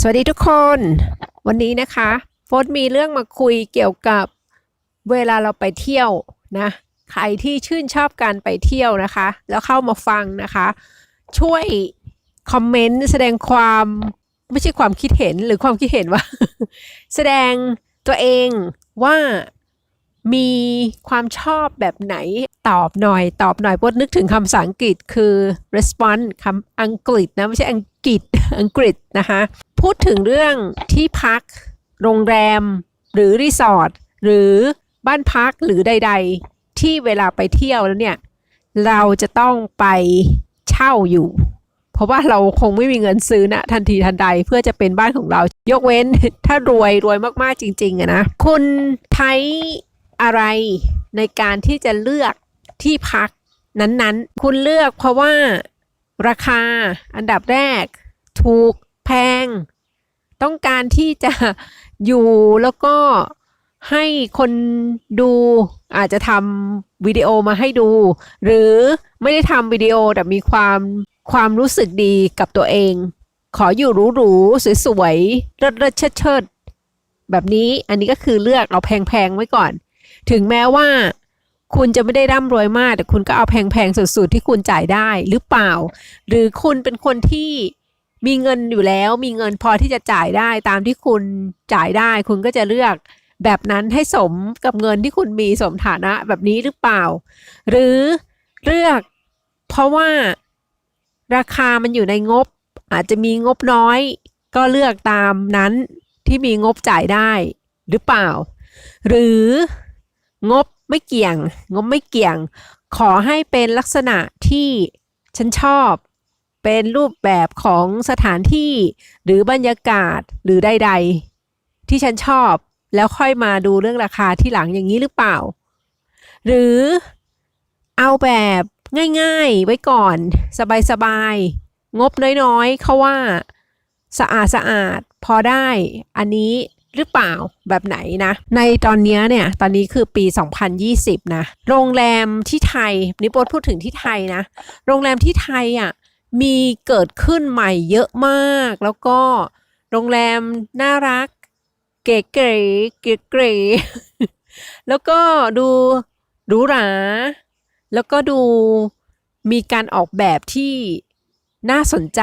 สวัสดีทุกคน วันนี้นะคะโฟนมีเรื่องมาคุยเกี่ยวกับเวลาเราไปเที่ยวนะ ใครที่ชื่นชอบการไปเที่ยวนะคะ แล้วเข้ามาฟังนะคะ ช่วยคอมเมนต์แสดงความไม่ใช่ความคิดเห็นหรือความคิดเห็นว่า แสดงตัวเองว่ามีความชอบแบบไหนตอบหน่อย ตอบหน่อยพดนึกถึงคำภาษาอังกฤษคือ response คำอังกฤษนะ ไม่ใช่อัง กฤษอังกฤษนะคะพูดถึงเรื่องที่พัก โรงแรม หรือรีสอร์ทหรือบ้านพักหรือใด ๆ ที่เวลาไปเที่ยวแล้วเนี่ย เราจะต้องไปเช่าอยู่ เพราะว่าเราคงไม่มีเงินซื้อนะทันทีทันใดเพื่อจะเป็นบ้านของเรา ยกเว้นถ้ารวยรวยมากๆจริงๆอะนะคุณใช้อะไรในการที่จะเลือกที่พักนั้นๆ คุณเลือกเพราะว่า ราคา อันดับแรก ถูกแพง ต้องการที่จะอยู่แล้วก็ให้คนดูอาจจะทำวิดีโอมาให้ดู หรือไม่ได้ทำวิดีโอแต่มีความความรู้สึกดีกับตัวเอง ขออยู่หรูๆสวยๆเลิศๆเชิดๆแบบนี้อันนี้ก็คือเลือกเอาแพงๆไว้ก่อน ถึงแม้ว่า คุณจะไม่ได้ร่ำรวยมาก แต่คุณก็เอาแพงๆสุดๆที่คุณจ่ายได้หรือเปล่า หรือคุณเป็นคนที่มีเงินอยู่แล้ว มีเงินพอที่จะจ่ายได้ตามที่คุณจ่ายได้ คุณก็จะเลือกแบบนั้นให้สมกับเงินที่คุณมีสมฐานะแบบนี้หรือเปล่า หรือเลือกเพราะว่าราคามันอยู่ในงบ อาจจะมีงบน้อย ก็เลือกตามนั้นที่มีงบจ่ายได้หรือเปล่า หรืองบ ไม่เกี่ยง งบไม่เกี่ยง ขอให้เป็นลักษณะที่ฉันชอบ เป็นรูปแบบของสถานที่หรือบรรยากาศหรือใด ๆ ที่ฉันชอบแล้วค่อยมาดูเรื่องราคาที่หลังอย่างนี้หรือเปล่า หรือเอาแบบง่ายๆไว้ก่อน สบายๆงบน้อยๆเขาว่า สะอาดสะอาดพอได้ อันนี้ หรือเปล่าแบบไหนนะ ในตอนนี้เนี่ยตอนนี้คือปี 2020 นะ โรงแรมที่ไทยนิโปดพูดถึงที่ไทยนะ โรงแรมที่ไทยอะมีเกิดขึ้นใหม่เยอะมาก แล้วก็โรงแรมน่ารัก เก๋ๆเก๋ๆแล้วก็ดูหรูหราแล้วก็ดูมีการออกแบบที่น่าสนใจ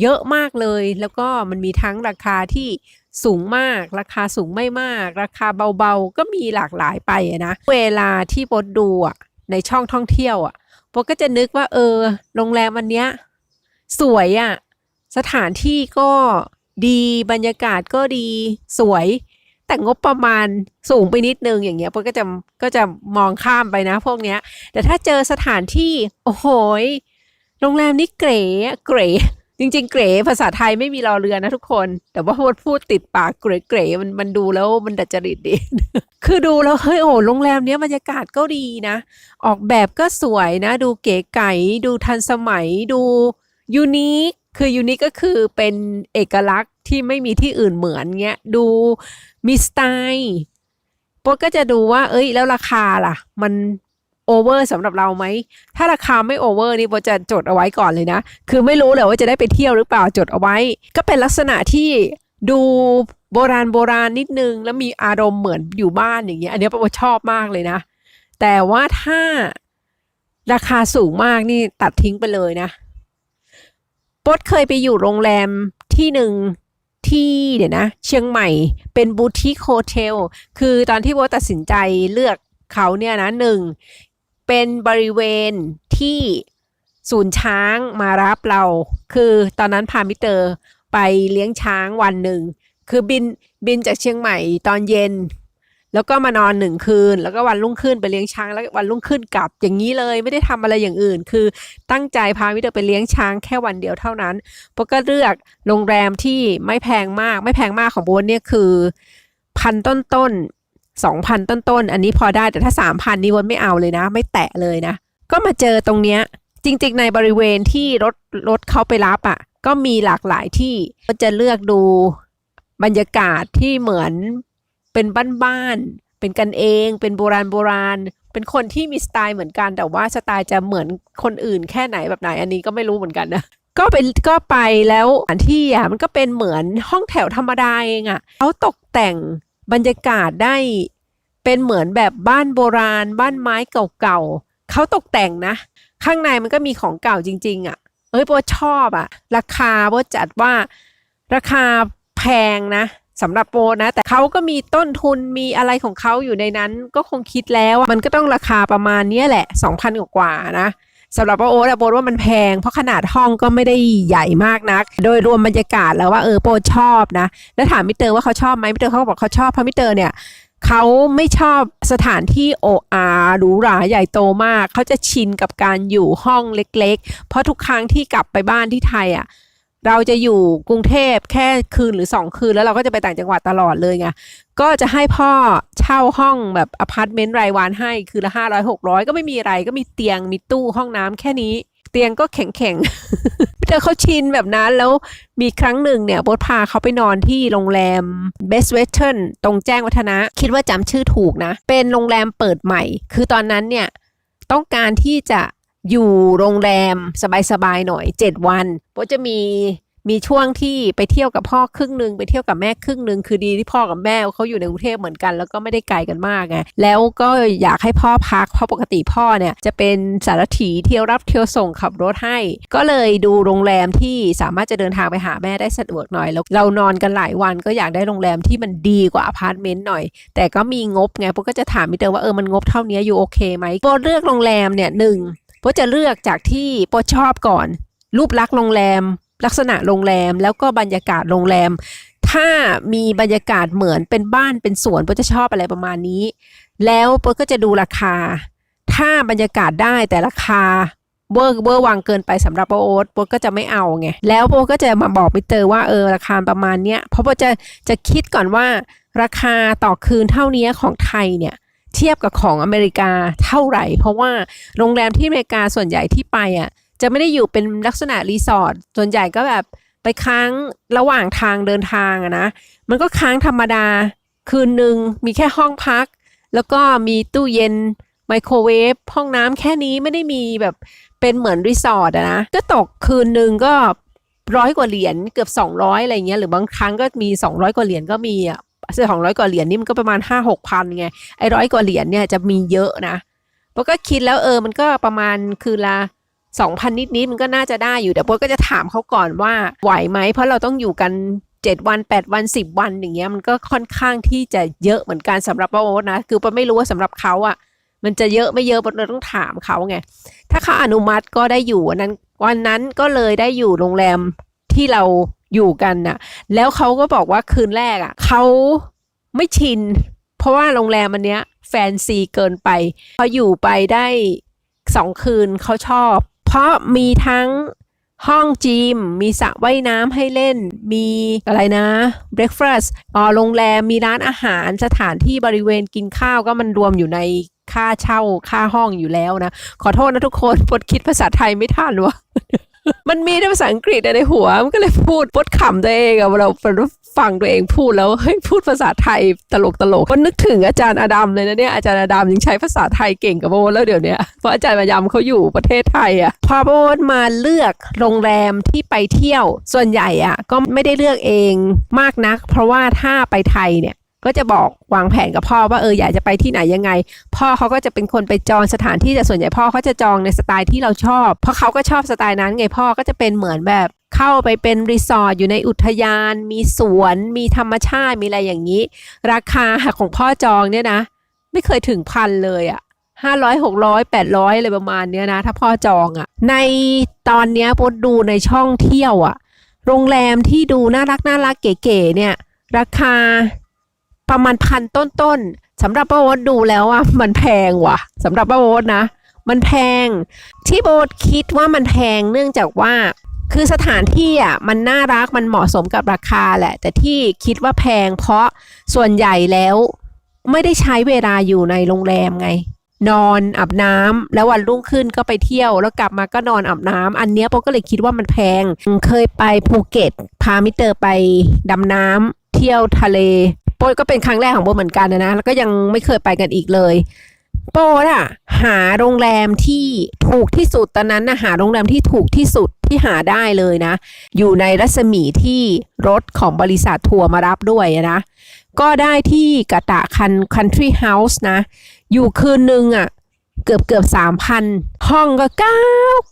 เยอะมากเลย แล้วก็มันมีทั้งราคาที่ สูงมาก ราคาสูงไม่มาก ราคาเบาๆ ก็มีหลากหลายไปนะ เวลาที่โบดดูอะในช่องท่องเที่ยวอะโบก็จะนึกว่าเออโรงแรมอันเนี้ยสวยอะสถานที่ก็ดีบรรยากาศก็ดีสวย แต่งบประมาณสูงไปนิดนึงอย่างเงี้ยโบก็จะก็จะมองข้ามไปนะพวกเนี้ย แต่ถ้าเจอสถานที่ โอ้โหโรงแรมนี้เก๋เก๋ ริง ๆ เก๋ภาษาไทยไม่มีรอเรือนะทุกคน แต่ว่าพูดพูดติดปากเก๋เก๋มันมันดูแล้วมันดัดจริตดี คือดูแล้วเฮ้ยโอ้โรงแรมเนี้ยบรรยากาศก็ดีนะ ออกแบบก็สวยนะ ดูเก๋ไก๋ดูทันสมัยดูยูนิคคือยูนิคก็คือเป็นเอกลักษณ์ที่ไม่มีที่อื่นเหมือนเงี้ยดูมีสไตล์โป๊ก็จะดูว่า เอ้ย แล้วราคาล่ะ มัน โอเวอร์สำหรับเราไหม ถ้าราคาไม่โอเวอร์นี่โบจะจดเอาไว้ก่อนเลยนะ คือไม่รู้เลยว่าจะได้ไปเที่ยวหรือเปล่าจดเอาไว้ ก็เป็นลักษณะที่ดูโบราณโบราณนิดนึง แล้วมีอารมณ์เหมือนอยู่บ้านอย่างเงี้ย อันนี้ยโบชอบมากเลยนะ แต่ว่าถ้าราคาสูงมากนี่ตัดทิ้งไปเลยนะโป๊ดเคยไปอยู่โรงแรมที่หนึ่งที่เดี๋ยวนะ เชียงใหม่เป็นบูติคโฮเทล คือตอนที่โบตัดสินใจเลือกเขาเนี่ยนะหนึ่ง เป็นบริเวณที่ศูนย์ช้างมารับเรา คือตอนนั้นพามิเตอร์ไปเลี้ยงช้างวันหนึ่ง คือบินบินจากเชียงใหม่ตอนเย็น แล้วก็มานอนหนึ่งคืน แล้วก็วันรุ่งขึ้นไปเลี้ยงช้างแล้ววันรุ่งขึ้นกลับอย่างนี้เลยไม่ได้ทำอะไรอย่างอื่น คือตั้งใจพามิเตอร์ไปเลี้ยงช้างแค่วันเดียวเท่านั้นโบก็เลือกโรงแรมที่ไม่แพงมากไม่แพงมากของโบนเนี่ยคือพันต้นต้น สองพันต้นต้นๆ อันนี้พอได้แต่ถ้าสามพันนี่วนไม่เอาเลยนะ ไม่แตะเลยนะ ก็มาเจอตรงเนี้ยจริงๆ ในบริเวณที่รถรถเขาไปรับอะ่ะ ก็มีหลากหลายที่ก็จะเลือกดูบรรยากาศที่เหมือนเป็นบ้านๆเป็นกันเอง เป็นโบราณโบราณ เป็นคนที่มีสไตล์เหมือนกัน แต่ว่าสไตล์จะเหมือนคนอื่นแค่ไหนแบบไหนอันนี้ก็ไม่รู้เหมือนกันนะก็ไปก็ไปแล้วสถานที่อะมันก็เป็นเหมือนห้องแถวธรรมดาเองอะเขาตกแต่ง บรรยากาศได้เป็นเหมือนแบบบ้านโบราณ บ้านไม้เก่าๆเขาตกแต่งนะ ข้างในมันก็มีของเก่าจริง ๆอะเอ้ยโบชอบอะ ราคาโบจัดว่าราคาแพงนะสำหรับโบนะ แต่เขาก็มีต้นทุนมีอะไรของเขาอยู่ในนั้น ก็คงคิดแล้วมันก็ต้องราคาประมาณนี้แหละ 2,000 กว่านะ สำหรับโอ๊ตอะโบว่ามันแพง เพราะขนาดห้องก็ไม่ได้ใหญ่มากนัก โดยรวมบรรยากาศแล้วว่าเออโบชอบนะ แล้วถามมิเตอร์ว่าเขาชอบไหมมิเตอร์เขาบอกเขาชอบเพราะมิเตอร์เนี่ยเขาไม่ชอบสถานที่โออาหรูหราใหญ่โตมาก เขาจะชินกับการอยู่ห้องเล็ก ๆ เพราะทุกครั้งที่กลับไปบ้านที่ไทยอะ เราจะอยู่กรุงเทพแค่คืนหรือสองคืน แล้วเราก็จะไปต่างจังหวัดตลอดเลยไงก็จะให้พ่อเช่าห้องแบบอพาร์ตเมนต์รายวันให้คือละห้าร้อยหกร้อยก็ไม่มีอะไรก็มีเตียงมีตู้ห้องน้ำแค่นี้ เตียงก็แข็งแข็งเจอเขาชินแบบนั้นแล้วมีครั้งหนึ่งเนี่ยโบทพาเขาไปนอนที่โรงแรม Best Western ตรงแจ้งวัฒนะ คิดว่าจำชื่อถูกนะ เป็นโรงแรมเปิดใหม่ คือตอนนั้นเนี่ยต้องการที่จะ อยู่โรงแรมสบายๆหน่อย 7 วันโบจะมีมีช่วงที่ไปเที่ยวกับพ่อครึ่งหนึ่งไปเที่ยวกับแม่ครึ่งหนึ่งคือดีที่พ่อกับแม่เขาอยู่ในกรุงเทพเหมือนกัน แล้วก็ไม่ได้ไกลกันมากไงแล้วก็อยากให้พ่อพักเพราะปกติพ่อเนี่ยจะเป็นสารถีเที่ยวรับเที่ยวส่งขับรถให้ ก็เลยดูโรงแรมที่สามารถจะเดินทางไปหาแม่ได้สะดวกหน่อยแล้วเรานอนกันหลายวันก็อยากได้โรงแรมที่มันดีกว่าอพาร์ตเมนต์หน่อย แต่ก็มีงบไงพวกก็จะถามมิเตอร์ว่าเออมันงบเท่านี้อยู่โอเคไหมโปเลือกโรงแรมเนี่ยหนึ่ง โปรจะเลือกจากที่โปรชอบก่อน รูปลักษณ์โรงแรม ลักษณะโรงแรมแล้วก็บรรยากาศโรงแรม ถ้ามีบรรยากาศเหมือนเป็นบ้านเป็นสวนโปรจะชอบอะไรประมาณนี้ แล้วโปรก็จะดูราคา ถ้าบรรยากาศได้แต่ราคาเวอร์เวอร์วังเกินไปสำหรับโอ๊ตโปรก็จะไม่เอาไง แล้วโปรก็จะมาบอกมิเตอร์ว่าเออราคาประมาณเนี้ย เพราะโปรจะจะคิดก่อนว่าราคาต่อคืนเท่านี้ของไทยเนี่ย เทียบกับของอเมริกาเท่าไหร่ เพราะว่าโรงแรมที่อเมริกาส่วนใหญ่ที่ไปอะจะไม่ได้อยู่เป็นลักษณะรีสอร์ทส่วนใหญ่ก็แบบไปค้างระหว่างทางเดินทางอะนะมันก็ค้างธรรมดาคืนหนึ่งมีแค่ห้องพัก แล้วก็มีตู้เย็นไมโครเวฟห้องน้ำแค่นี้ไม่ได้มีแบบเป็นเหมือนรีสอร์ทอะนะก็ตกคืนหนึ่งก็ร้อยกว่าเหรียญเกือบ 200 อะไรเงี้ยหรือบางครั้งก็มี 200 กว่าเหรียญก็มีอะ สองร้อยกว่าเหรียญนี่มันก็ประมาณห้าหกพันไงไอ้ร้อยกว่าเหรียญเนี่ยจะมีเยอะนะเพราะก็คิดแล้วเออมันก็ประมาณคืนละสองพันนิดๆมันก็น่าจะได้อยู่แต่โป๊ก็จะถามเขาก่อนว่าไหวไหมเพราะเราต้องอยู่กันเจ็ดวันแปดวันสิบวันอย่างเงี้ยมันก็ค่อนข้างที่จะเยอะเหมือนกันสำหรับป้าโอ๊ตนะคือป้าไม่รู้ว่าสำหรับเขาอะมันจะเยอะไม่เยอะเราต้องถามเขาไงถ้าเขาอนุมัติก็ได้อยู่วันนั้นวันนั้นก็เลยได้อยู่โรงแรมที่เรา อยู่กันน่ะ แล้วเขาก็บอกว่าคืนแรกอะเขาไม่ชิน เพราะว่าโรงแรมอันเนี้ยแฟนซีเกินไปพออยู่ไปได้สองคืนเขาชอบ เพราะมีทั้งห้องจิม มีสระว่ายน้ำให้เล่น มีอะไรนะเบรคฟาสต์อ๋อโรงแรมมีร้านอาหารสถานที่บริเวณกินข้าวก็มันรวมอยู่ในค่าเช่าค่าห้องอยู่แล้วนะ ขอโทษนะทุกคนปดคิดภาษาไทยไม่ทันวะ มันมีแต่ภาษาอังกฤษในหัว มันก็เลยพูดปดขำตัวเองอะเราฟังตัวเองพูดแล้วเฮ้ยพูดภาษาไทยตลกตลกก็นึกถึงอาจารย์อดัมเลยนะเนี่ยอาจารย์อดัมยังใช้ภาษาไทยเก่งกับโบแล้วเดี๋ยวนี้เพราะอาจารย์มายำเขาอยู่ประเทศไทยอะพอโบมาเลือกโรงแรมที่ไปเที่ยวส่วนใหญ่อะก็ไม่ได้เลือกเองมากนัก เพราะว่าถ้าไปไทยเนี่ย ก็จะบอกวางแผนกับพ่อว่าเอออยากจะไปที่ไหนยังไง พ่อเขาก็จะเป็นคนไปจองสถานที่แต่ส่วนใหญ่พ่อเขาจะจองในสไตล์ที่เราชอบ เพราะเขาก็ชอบสไตล์นั้นไงพ่อก็จะเป็นเหมือนแบบเข้าไปเป็นรีสอร์ทอยู่ในอุทยาน มีสวน มีธรรมชาติมีอะไรอย่างนี้ ราคาของพ่อจองเนี่ยนะ ไม่เคยถึงพันเลยอะห้าร้อยหกร้อยแปดร้อยอะไรประมาณเนี้ยนะ ถ้าพ่อจองอะในตอนเนี้ยปดดูในช่องเที่ยวอะโรงแรมที่ดูน่ารักน่ารักเก๋ๆเนี่ย ราคา ประมาณพันต้นๆสำหรับป้าโอ๊ตดูแล้วว่ามันแพงว่ะสำหรับป้าโอ๊ตนะ มันแพง ที่โบ๊ทคิดว่ามันแพงเนื่องจากว่าคือสถานที่อะมันน่ารักมันเหมาะสมกับราคาแหละ แต่ที่คิดว่าแพงเพราะส่วนใหญ่แล้วไม่ได้ใช้เวลาอยู่ในโรงแรมไง นอนอาบน้ำแล้ววันรุ่งขึ้นก็ไปเที่ยวแล้วกลับมาก็นอนอาบน้ำอันเนี้ยโปก็เลยคิดว่ามันแพง เคยไปภูเก็ต พามิเตอร์ไปดำน้ำเที่ยวทะเล ปยก็เป็นครั้งแรกของโบเหมือนกันนะนะแล้วก็ยังไม่เคยไปกันอีกเลย โปรดอะหาโรงแรมที่ถูกที่สุดตอนนั้นนะหาโรงแรมที่ถูกที่สุดที่หาได้เลยนะ อยู่ในรัศมีที่รถของบริษัททัวร์มารับด้วยอะนะก็ได้ที่กะตะคัน country house นะ อยู่คืนนึงอะเกือบเกือบสามพันห้องก็เก่า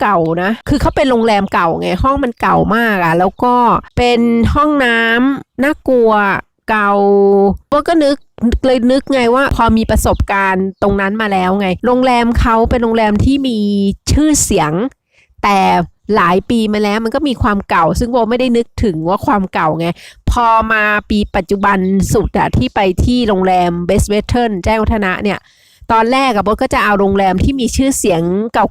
เก่านะ คือเขาเป็นโรงแรมเก่าไง ห้องมันเก่ามากอะแล้วก็เป็นห้องน้ำน่ากลัว เก่าพวกก็นึกเลยนึกไงว่าพอมีประสบการณ์ตรงนั้นมาแล้วไง โรงแรมเขาเป็นโรงแรมที่มีชื่อเสียง แต่หลายปีมาแล้วมันก็มีความเก่า ซึ่งโบไม่ได้นึกถึงว่าความเก่าไง พอมาปีปัจจุบันสุดอะที่ไปที่โรงแรมเบสเวสเทิร์นแจ้งวัฒนะเนี่ย ตอนแรกอะโบก็จะเอาโรงแรมที่มีชื่อเสียง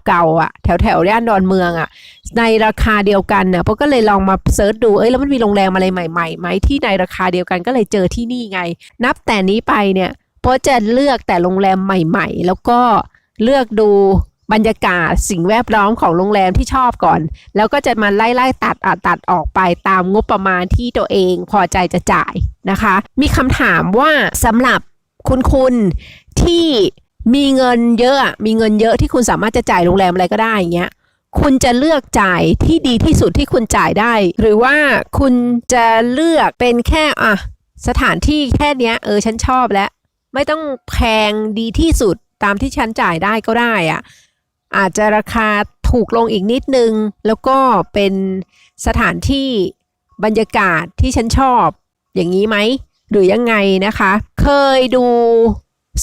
เก่าๆอะแถวแถวๆย่านดอนเมืองอะในราคาเดียวกันนะโบก็เลยลองมาเซิร์ชดูเอ้ยแล้วมันมีโรงแรมอะไรใหม่ๆไหมที่ในราคาเดียวกันก็เลยเจอที่นี่ไง นับแต่นี้ไปเนี่ยโบจะเลือกแต่โรงแรมใหม่ ๆ แล้วก็เลือกดูบรรยากาศสิ่งแวดล้อมของโรงแรมที่ชอบก่อน แล้วก็จะมาไล่ไล่ๆตัดอะตัดออกไปตามงบประมาณที่ตัวเองพอใจจะจ่ายนะคะ มีคำถามว่าสำหรับ คุณคุณที่มีเงินเยอะ มีเงินเยอะที่คุณสามารถจะจ่ายโรงแรมอะไรก็ได้อย่างเงี้ยคุณจะเลือกจ่ายที่ดีที่สุดที่คุณจ่ายได้ หรือว่าคุณจะเลือกเป็นแค่อะสถานที่แค่เนี้ยเออฉันชอบแล้ว ไม่ต้องแพงดีที่สุดตามที่ฉันจ่ายได้ก็ได้อะอาจจะราคาถูกลงอีกนิดนึง แล้วก็เป็นสถานที่บรรยากาศที่ฉันชอบอย่างนี้ไหม หรือยังไงนะคะ เคยดู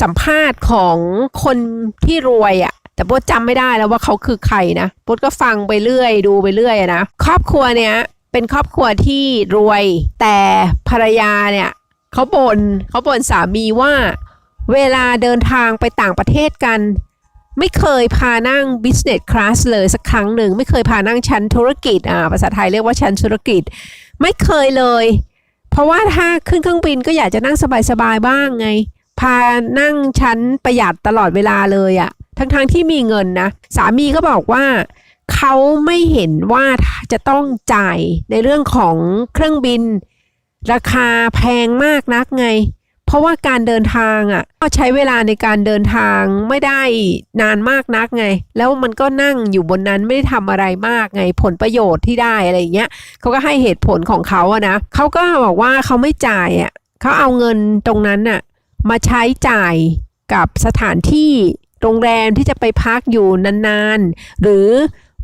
สัมภาษณ์ของคนที่รวยอะ่ะแต่โบทจำไม่ได้แล้วว่าเขาคือใครนะโบทก็ฟังไปเรื่อย ดูไปเรื่อยนะครอบครัวเนี้ยเป็นครอบครัวที่รวย แต่ภรรยาเนี่ยเขาบน่นเขาบ่นสามีว่า เวลาเดินทางไปต่างประเทศกัน ไม่เคยพานั่ง business class เลยสักครั้งหนึ่ง ไม่เคยพานั่งชั้นธุรกิจอ่าภาษาไทยเรียกว่าชั้นธุรกิจ ไม่เคยเลย ราะว่าถ้าขึ้นเครื่องบินก็อยากจะนั่งสบายๆบ้างไง พานั่งชั้นประหยัดตลอดเวลาเลยอะทั้งๆทที่มีเงินนะสามีก็บอกว่าเขาไม่เห็นว่าจะต้องจ่ายในเรื่องของเครื่องบิน ราคาแพงมากนักไง เพราะว่าการเดินทางอะก็ใช้เวลาในการเดินทางไม่ได้นานมากนักไง แล้วมันก็นั่งอยู่บนนั้นไม่ได้ทำอะไรมากไงผลประโยชน์ที่ได้อะไรอย่างเงี้ยเขาก็ให้เหตุผลของเขาอะนะเขาก็บอกว่าเขาไม่จ่ายอะเขาเอาเงินตรงนั้นน่ะมาใช้จ่ายกับสถานที่โรงแรมที่จะไปพักอยู่นานๆ หรือ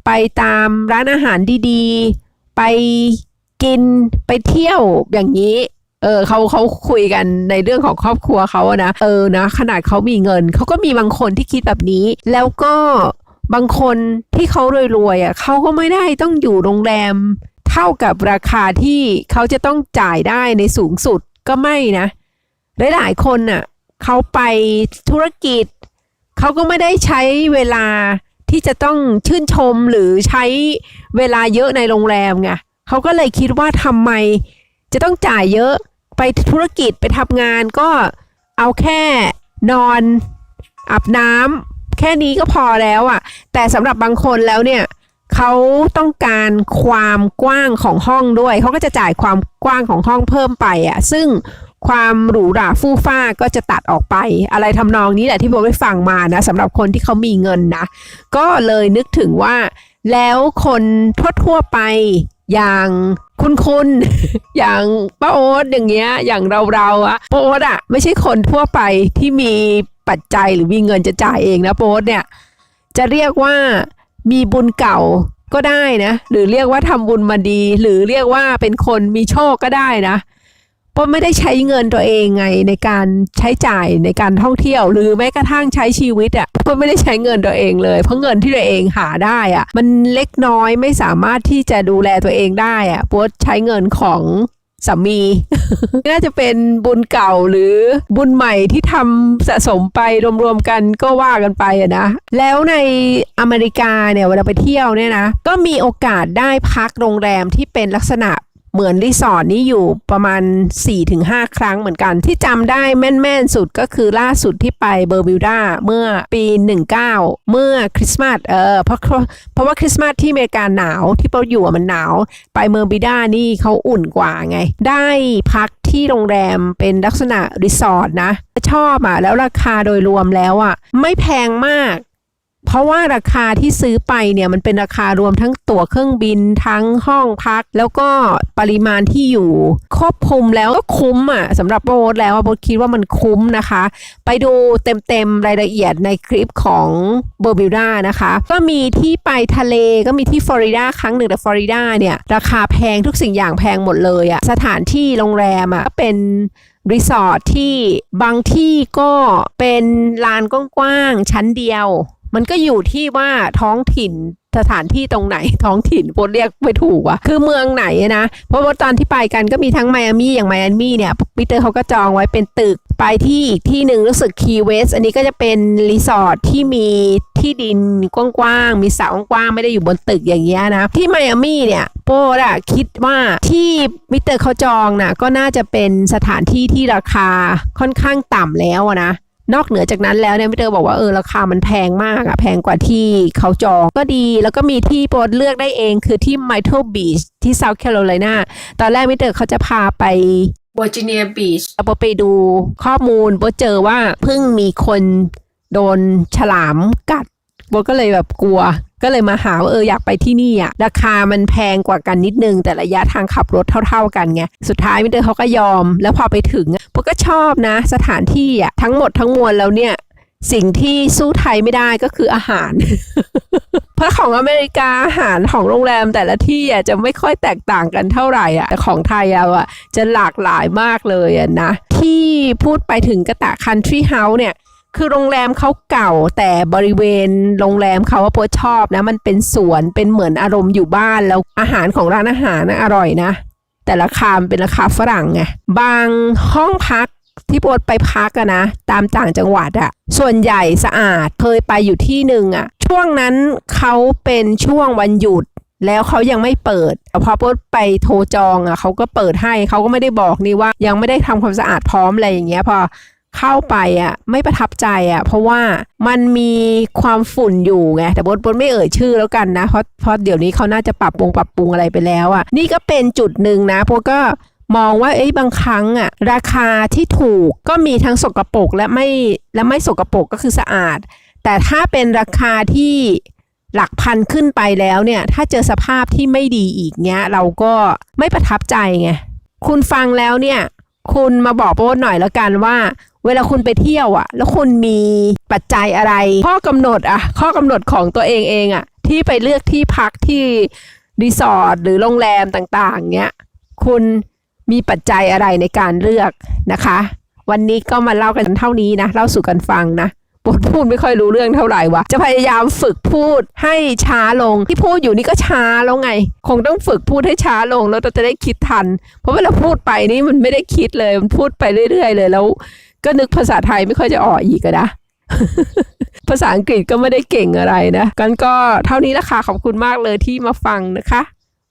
ไปตามร้านอาหารดีๆ ไปกินไปเที่ยวอย่างนี้ เออเขาเขาคุยกันในเรื่องของครอบครัวเขาอะนะเออนะขนาดเขามีเงินเขาก็มีบางคนที่คิดแบบนี้ แล้วก็บางคนที่เขารวยๆอะเขาก็ไม่ได้ต้องอยู่โรงแรม เท่ากับราคาที่เขาจะต้องจ่ายได้ในสูงสุดก็ไม่นะหลายๆคนน่ะเขาไปธุรกิจ เขาก็ไม่ได้ใช้เวลาที่จะต้องชื่นชมหรือใช้เวลาเยอะในโรงแรมไงเขาก็เลยคิดว่าทำไมจะต้องจ่ายเยอะ ไปธุรกิจไปทำงานก็เอาแค่นอนอาบน้ำแค่นี้ก็พอแล้วอะ่ะ แต่สำหรับบางคนแล้วเนี่ยเขาต้องการความกว้างของห้องด้วย เขาก็จะจ่ายความกว้างของห้องเพิ่มไปอะ่ะ ซึ่งความหรูหราฟู่ฟ้าก็จะตัดออกไป อะไรทำนองนี้แหละที่โบไปฟังมานะสำหรับคนที่เขามีเงินนะ ก็เลยนึกถึงว่า แล้วคนทั่วๆไป อย่างคุณคุณอย่างป้าโอ๊ตอย่างเงี้ยอย่างเราเราอะป้าโอ๊ตอะไม่ใช่คนทั่วไปที่มีปัจจัยหรือมีเงินจะจ่ายเองนะป้าโอ๊ตเนี่ยจะเรียกว่ามีบุญเก่าก็ได้นะ หรือเรียกว่าทำบุญมาดี หรือเรียกว่าเป็นคนมีโชคก็ได้นะ เพราะไม่ได้ใช้เงินตัวเองไงในการใช้จ่ายในการท่องเที่ยว หรือแม้กระทั่งใช้ชีวิตอะเพราะไม่ได้ใช้เงินตัวเองเลย เพราะเงินที่ตัวเองหาได้อะมันเล็กน้อยไม่สามารถที่จะดูแลตัวเองได้อะเพราะใช้เงินของสามี น่าจะเป็นบุญเก่าหรือบุญใหม่ที่ทำสะสมไปรวมๆกันก็ว่ากันไปอะนะ แล้วในอเมริกาเนี่ยเวลาไปเที่ยวเนี่ยนะ ก็มีโอกาสได้พักโรงแรมที่เป็นลักษณะ เหมือนรีสอร์ทนี้อยู่ประมาณ 4-5 ครั้งเหมือนกัน ที่จำได้แม่นๆสุดก็คือล่าสุดที่ไปเบอร์มิวดาเมื่อปี 19 เมื่อคริสต์มาสเออเพราะเพราะว่าคริสต์มาสที่อเมริกาหนาวที่เราอยู่มันหนาว ไปเมอร์บิด้านี่เขาอุ่นกว่าไง ได้พักที่โรงแรมเป็นลักษณะรีสอร์ทนะชอบอะแล้วราคาโดยรวมแล้วอะไม่แพงมาก เพราะว่าราคาที่ซื้อไปเนี่ยมันเป็นราคารวมทั้งตั๋วเครื่องบินทั้งห้องพัก แล้วก็ปริมาณที่อยู่ควบคุมแล้วก็คุ้มอะสำหรับโบทแล้วโบทคิดว่ามันคุ้มนะคะ ไปดูเต็มๆรายละเอียดในคลิปของเบอร์บิวดานะคะ ก็มีที่ไปทะเลก็มีที่ฟลอริดาครั้งหนึ่งแต่ฟลอริดาเนี่ยราคาแพงทุกสิ่งอย่างแพงหมดเลยอะสถานที่โรงแรมอะก็เป็นรีสอร์ทที่บางที่ก็เป็นลานกว้างๆชั้นเดียว มันก็อยู่ที่ว่าท้องถิ่นสถานที่ตรงไหนท้องถิ่นโบเรียกไม่ถูกอะคือเมืองไหนนะ เพราะว่าตอนที่ไปกันก็มีทั้งไมอามี่อย่างไมอามี่เนี่ยปีเตอร์เขาก็จองไว้เป็นตึกไปที่อีกที่หนึ่งรู้สึกคีเวสอันนี้ก็จะเป็นรีสอร์ทที่มีที่ดินกว้างๆมีสระกว้างๆไม่ได้อยู่บนตึกอย่างเงี้ยนะ ที่ไมอามี่เนี่ยโป้อะคิดว่าที่มิเตอร์เขาจองน่ะก็น่าจะเป็นสถานที่ที่ราคาค่อนข้างต่ำแล้วนะ นอกเหนือจากนั้นแล้วเนี่ยพี่เตอร์บอกว่าเออราคามันแพงมากอะแพงกว่าที่เขาจองก็ดี แล้วก็มีที่โปรดเลือกได้เองคือที่ m i t l e Beach ที่ South Carolina ตอนแรกมิเตอร์เขาจะพาไป Virginia Beach แล้วโบไปดูข้อมูลโบเจอว่าเพิ่งมีคนโดนฉลามกัดโบก็เลยแบบกลัว ก็เลยมาหาว่าเอออยากไปที่นี่อะราคามันแพงกว่ากันนิดนึง แต่ระยะทางขับรถเท่า ๆกันไงสุดท้ายมิเตอร์เขาก็ยอม แล้วพอไปถึงอะโบก็ชอบนะ สถานที่อะทั้งหมดทั้งมวลแล้วเนี่ยสิ่งที่สู้ไทยไม่ได้ก็คืออาหาร เพราะของอเมริกาอาหารของโรงแรมแต่ละที่อะจะไม่ค่อยแตกต่างกันเท่าไหร่อะแต่ของไทยอะอะจะหลากหลายมากเลยอะนะ ที่พูดไปถึงกระตะคันทรีเฮาส์เนี่ย คือโรงแรมเขาเก่าแต่บริเวณโรงแรมเขาว่าโพชอบนะ มันเป็นสวนเป็นเหมือนอารมณ์อยู่บ้านแล้วอาหารของร้านอาหารนะอร่อยนะ แต่ราคาเป็นราคาฝรั่งไงบางห้องพักที่โบทไปพักอะนะ ตามต่างจังหวัดอะส่วนใหญ่สะอาดเคยไปอยู่ที่หนึ่งอะช่วงนั้นเขาเป็นช่วงวันหยุดแล้วเขายังไม่เปิดแต่พอโบทไปโทรจองอะเขาก็เปิดให้เขาก็ไม่ได้บอกนี่ว่ายังไม่ได้ทำความสะอาดพร้อมอะไรอย่างเงี้ยพอ เข้าไปอะไม่ประทับใจอะเพราะว่ามันมีความฝุ่นอยู่ไงแต่บดบดไม่เอ่ยชื่อแล้วกันนะเพราะเพราะเดี๋ยวนี้เขาน่าจะปรับปรุงปรับปรุงอะไรไปแล้วอะนี่ก็เป็นจุดหนึ่งนะเพราะก็มองว่าเอ้ยบางครั้งอะราคาที่ถูกก็มีทั้งสกปรกและไม่และไม่สกปรกก็คือสะอาด แต่ถ้าเป็นราคาที่หลักพันขึ้นไปแล้วเนี่ย ถ้าเจอสภาพที่ไม่ดีอีกเนี้ย เราก็ไม่ประทับใจไง คุณฟังแล้วเนี่ย คุณมาบอกโป๊ดหน่อยแล้วกันว่า เวลาคุณไปเที่ยวอะแล้วคุณมีปัจจัยอะไร ข้อกำหนดอะข้อกำหนดของตัวเองเองอะที่ไปเลือกที่พักที่รีสอร์ทหรือโรงแรมต่างๆเงี้ยคุณมีปัจจัยอะไรในการเลือกนะคะ วันนี้ก็มาเล่ากันเท่านี้นะเล่าสู่กันฟังนะบทพูดไม่ค่อยรู้เรื่องเท่าไหร่วะจะพยายามฝึกพูดให้ช้าลงที่พูดอยู่นี่ก็ช้าแล้วไง คงต้องฝึกพูดให้ช้าลงแล้วเราจะได้คิดทัน เพราะเวลาพูดไปนี่มันไม่ได้คิดเลยมันพูดไปเรื่อย ๆ เลยแล้ว ก็นึกภาษาไทยไม่ค่อยจะออกอีกอะนะภาษาอังกฤษก็ไม่ได้เก่งอะไรนะกันก็เท่านี้ละค่ะขอบคุณมากเลยที่มาฟังนะคะ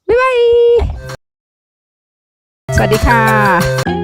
บ๊ายบาย สวัสดีค่ะ